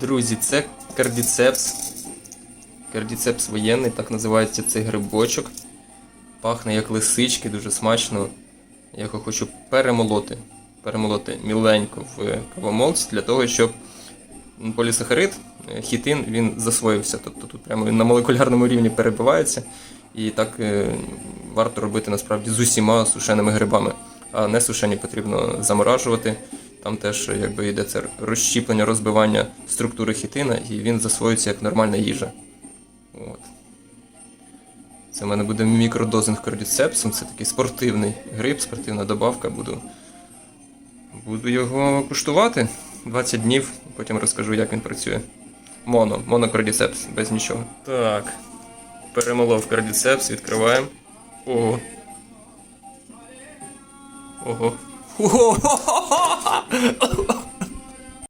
Друзі, це кардіцепс. Кардіцепс воєнний, так називається цей грибочок. Пахне як лисички, дуже смачно. Я його хочу перемолоти. Перемолоти міленько в кавомолці для того, щоб полісахарид, е, хітин, він засвоївся. Тобто тут прямо на молекулярному рівні перебивається. І так е, варто робити насправді з усіма сушеними грибами. А не сушені потрібно заморажувати. Там теж якби йде це розщіплення, розбивання структури хітина, і він засвоюється як нормальна їжа. От. Це в мене буде мікродозинг кордіцепсом. Це такий спортивний гриб, спортивна добавка. Буду, буду його куштувати 20 днів, потім розкажу, як він працює. Моно, монокордіцепс, без нічого. Так. Перемолов кардіцепс, відкриваємо. Ого. Ого. Ого.